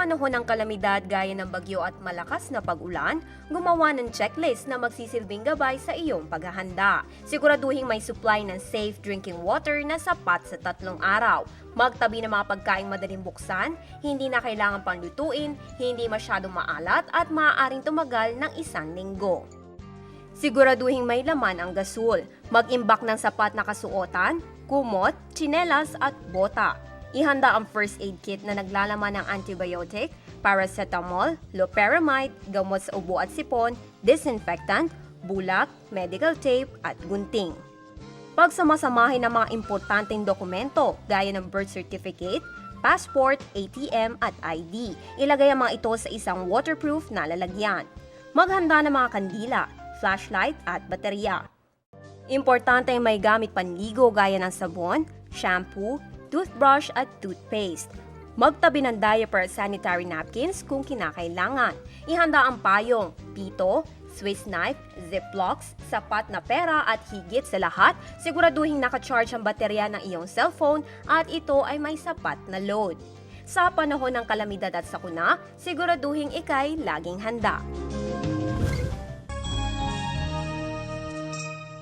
panahon ng kalamidad gaya ng bagyo at malakas na pag-ulan, gumawa ng checklist na magsisilbing gabay sa iyong paghahanda. Siguraduhin may supply ng safe drinking water na sapat sa tatlong araw. Magtabi ng mga pagkaing madaling buksan, hindi na kailangan pang lutuin, hindi masyadong maalat at maaaring tumagal ng isang linggo. Siguraduhin may laman ang gasol. Mag-imbak ng sapat na kasuotan, kumot, tsinelas at bota. Ihanda ang first aid kit na naglalaman ng antibiotic, paracetamol, loperamide, gamot sa ubo at sipon, disinfectant, bulak, medical tape at gunting. Pagsamasamahin ng mga importanteng dokumento gaya ng birth certificate, passport, ATM at ID. Ilagay ang mga ito sa isang waterproof na lalagyan. Maghanda ng mga kandila, flashlight at baterya. Importante ay may gamit panligo gaya ng sabon, shampoo, toothbrush at toothpaste. Magtabi ng diaper at sanitary napkins kung kinakailangan. Ihanda ang payong, pito, Swiss knife, ziplocs, sapat na pera at higit sa lahat, siguraduhin nakacharge ang baterya ng iyong cellphone at ito ay may sapat na load. Sa panahon ng kalamidad at sakuna, siguraduhin ikay laging handa.